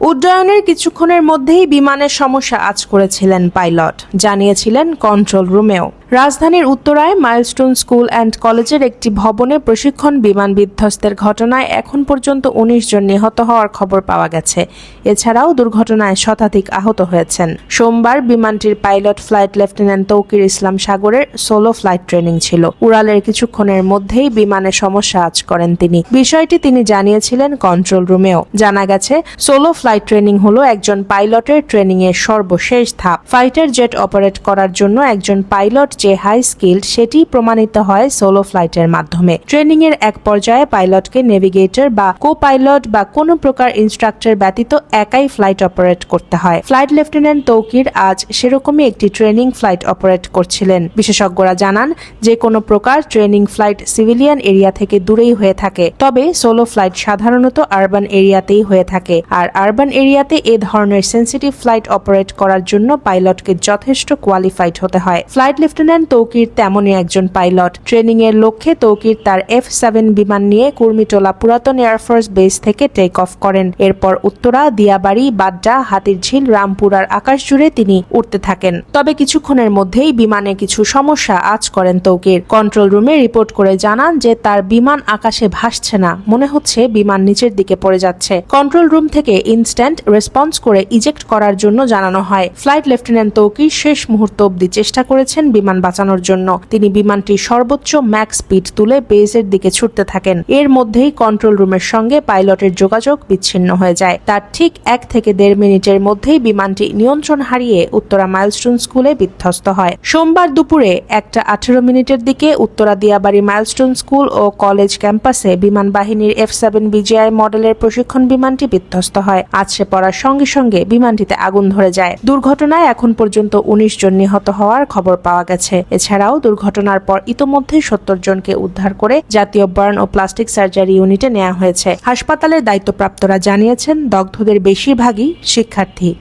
উড্ডয়নের কিছুক্ষণের মধ্যেই বিমানের সমস্যা আজ করেছিলেন পাইলট জানিয়েছিলেন কন্ট্রোল রুমেও। রাজধানীর উত্তরায় মাইলস্টোন স্কুল অ্যান্ড কলেজের একটি ভবনে প্রশিক্ষণ বিমান বিধ্বস্তের ঘটনায় এখন পর্যন্ত উনিশ জন নিহত হওয়ার খবর পাওয়া গেছে। এছাড়াও দুর্ঘটনায় শতাধিক আহত হয়েছেন। সোমবার বিমানটির pilot flight lieutenant Tauqir Islam সাগরের সোলো ফ্লাইট ট্রেনিং ছিল। উড়ালের কিছুক্ষণের মধ্যেই বিমানের সমস্যা আজ করেন তিনি। বিষয়টি তিনি জানিয়েছিলেন কন্ট্রোল রুমেও। জানা গেছে, সোলো ফ্লাইট ট্রেনিং হলো একজন পাইলটের ট্রেনিং এর সর্বশেষ ধাপ। ফাইটার জেট অপারেট করার জন্য একজন পাইলট যে হাই স্কিল্ড সেটি প্রমাণিত হয় সোলো ফ্লাইটের মাধ্যমে। ট্রেনিং এর এক পর্যায়ে পাইলটকে নেভিগেটর বা কো পাইলট বা কোনো প্রকার ইনস্ট্রাক্টর ব্যতীত একাই ফ্লাইট অপারেট করতে হয়। ফ্লাইট লেফটেন্যান্ট তৌকির আজ সেরকমই একটি ট্রেনিং ফ্লাইট অপারেট করছিলেন। বিশেষজ্ঞরা জানান, যে কোনো প্রকার ট্রেনিং ফ্লাইট সিভিলিয়ান এরিয়া থেকে দূরেই হয়ে থাকে, তবে সোলো ফ্লাইট সাধারণত আরবান এরিয়াতেই হয়ে থাকে। আর আরবান এরিয়াতে এ ধরনের সেন্সিটিভ ফ্লাইট অপারেট করার জন্য পাইলটকে যথেষ্ট কোয়ালিফাইড হতে হয়। ফ্লাইট লেফটেন্যান্ট তৌকির তেমনই একজন পাইলট। ট্রেনিং এর লক্ষ্যে তৌকির তার এফ সেভেন বিমান নিয়ে কুর্মিটোলা পুরাতন এয়ারফোর্স বেস থেকে টেক অফ করেন। এরপর উত্তরা, দিয়াবাড়ি, বাড্ডা, হাতিরঝিল রামপুরার আকাশ জুড়ে তিনি উঠতে থাকেন। তবে কিছুক্ষণের মধ্যেই বিমানে কিছু সমস্যা আজ করেন তৌকির। কন্ট্রোল রুমে রিপোর্ট করে জানান যে তার বিমান আকাশে ভাসছে না। মনে হচ্ছে বিমান নিচের দিকে পড়ে যাচ্ছে। কন্ট্রোল রুম থেকে ইনস্ট্যান্ট রেসপন্স করে ইজেক্ট করার জন্য জানানো হয়। ফ্লাইট লেফটেন্যান্ট তৌকির শেষ মুহূর্ত অবধি চেষ্টা করেছেন বিমান বাঁচানোর জন্য। তিনি বিমানটি সর্বোচ্চ ম্যাক্স স্পিড তুলে বেজের দিকে ছুটতে থাকেন। এর মধ্যেই কন্ট্রোল রুমের সঙ্গে পাইলটের যোগাযোগ বিচ্ছিন্ন হয়ে যায়। তার ঠিক এক থেকে দেড় মিনিটের মধ্যেই বিমানটি নিয়ন্ত্রণ হারিয়ে উত্তরা মাইলস্টোন স্কুলে বিধ্বস্ত হয়। সোমবার দুপুরে একটা আঠেরো মিনিটের দিকে উত্তরা দিয়াবাড়ি মাইলস্টোন স্কুল ও কলেজ ক্যাম্পাসে বিমান বাহিনীর এফ সেভেন বিজিআই মডেলের প্রশিক্ষণ বিমানটি বিধ্বস্ত হয়। আছড়ে পড়ার সঙ্গে সঙ্গে বিমানটিতে আগুন ধরে যায়। দুর্ঘটনায় এখন পর্যন্ত উনিশ জন নিহত হওয়ার খবর পাওয়া গেছে। এছাড়াও দুর্ঘটনার পর ইতোমধ্যে সত্তর জনকে উদ্ধার করে জাতীয় বার্ন ও প্লাস্টিক সার্জারি ইউনিটে নেওয়া হয়েছে। হাসপাতালের দায়িত্বপ্রাপ্তরা জানিয়েছেন, দগ্ধদের বেশিরভাগই শিক্ষার্থী।